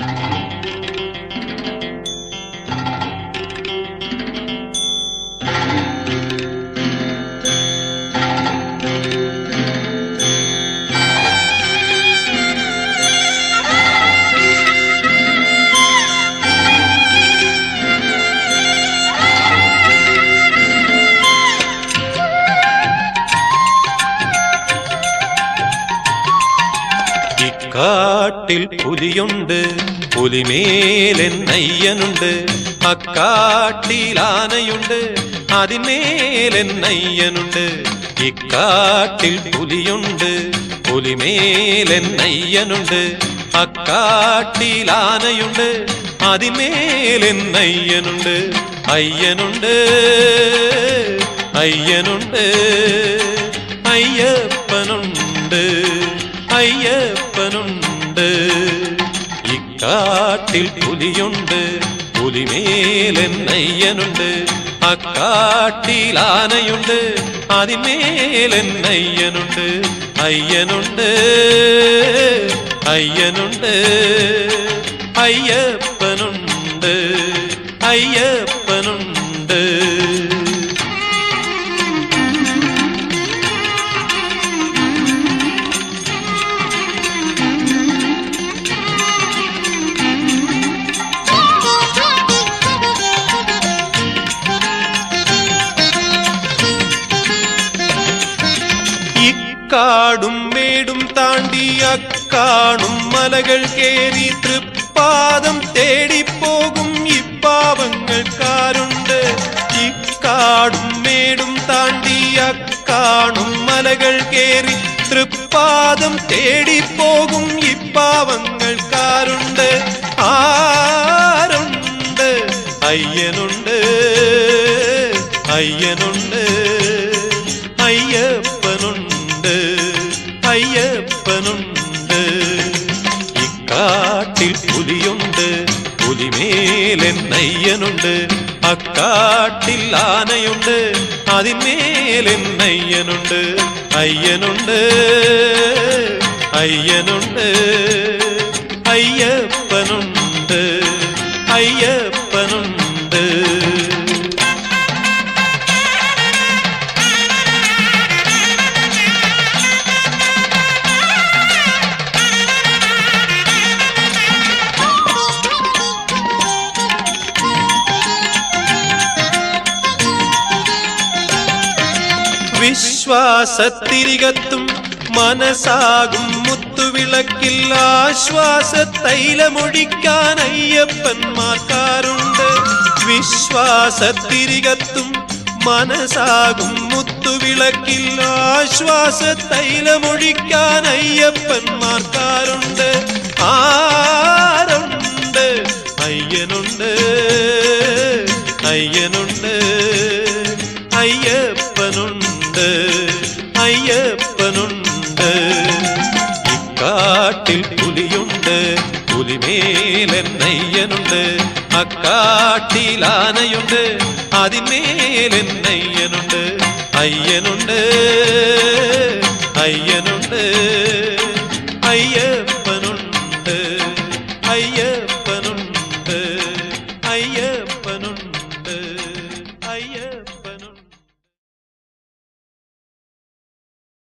you കാട്ടിൽ പുലിയുണ്ട് പുലിമേലൻ നയ്യനുണ്ട് അക്കാട്ടിൽ ആനയുണ്ട് അതിന്മേലൻ നയ്യനുണ്ട് ഇക്കാട്ടിൽ പുലിയുണ്ട് പുലിമേലൻ നയ്യനുണ്ട് അക്കാട്ടിൽ ആനയുണ്ട് അതിന്മേലൻ നയ്യനുണ്ട് അയ്യനുണ്ട് അയ്യനുണ്ട് இக்காட்டில் புலியுண்டு புலி மேல் என்னையனுண்டு அக்காட்டில் ஆனையுண்டு மேல் என்னையனுண்டு ஐயனுண்டு ஐயனுண்டு അയ്യപ്പ കാടും മേടും താണ്ടി അക്കാണും മലകൾ കേറി തൃപ്പാദം തേടിപ്പോകും ഇപ്പാവങ്ങൾക്കാരുണ്ട് ഇക്കാടും മേടും താണ്ടി അക്കാണും മലകൾ കേറി തൃപ്പാദം തേടിപ്പോകും ഇപ്പാവങ്ങൾക്കാരുണ്ട് ആരുണ്ട് അയ്യനുണ്ട് അയ്യനുണ്ട് കറുപ്പനുണ്ട് ഇക്കാട്ടിൽ പുലിയുണ്ട് പുലിമേലൻ നയ്യനുണ്ട് അക്കാട്ടിൽ ആനയുണ്ട് അതിന്മേലൻ നയ്യനുണ്ട് അയ്യനുണ്ട് അയ്യനുണ്ട് വിശ്വാസത്തിരികത്തും മനസാകും മുത്തുവിളക്കിൽ ആശ്വാസ തൈലമൊഴിക്കാൻ അയ്യപ്പന്മാർക്കാരുണ്ട് വിശ്വാസത്തിരികത്തും മനസാകും മുത്തുവിളക്കിൽ ആശ്വാസ തൈലമൊഴിക്കാൻ അയ്യപ്പന്മാർക്കാരുണ്ട് ആരുണ്ട് അയ്യനുണ്ട് അയ്യനുണ്ട് காட்டில் புலியுண்டு புலிமேலென்னையனுண்டு அக்காட்டில் ஆனையுண்டு மேல் അതിന്മേലെന്നയ്യനുണ്ട് ஐயனுண்டு ஐயனுண்டு അയ്യ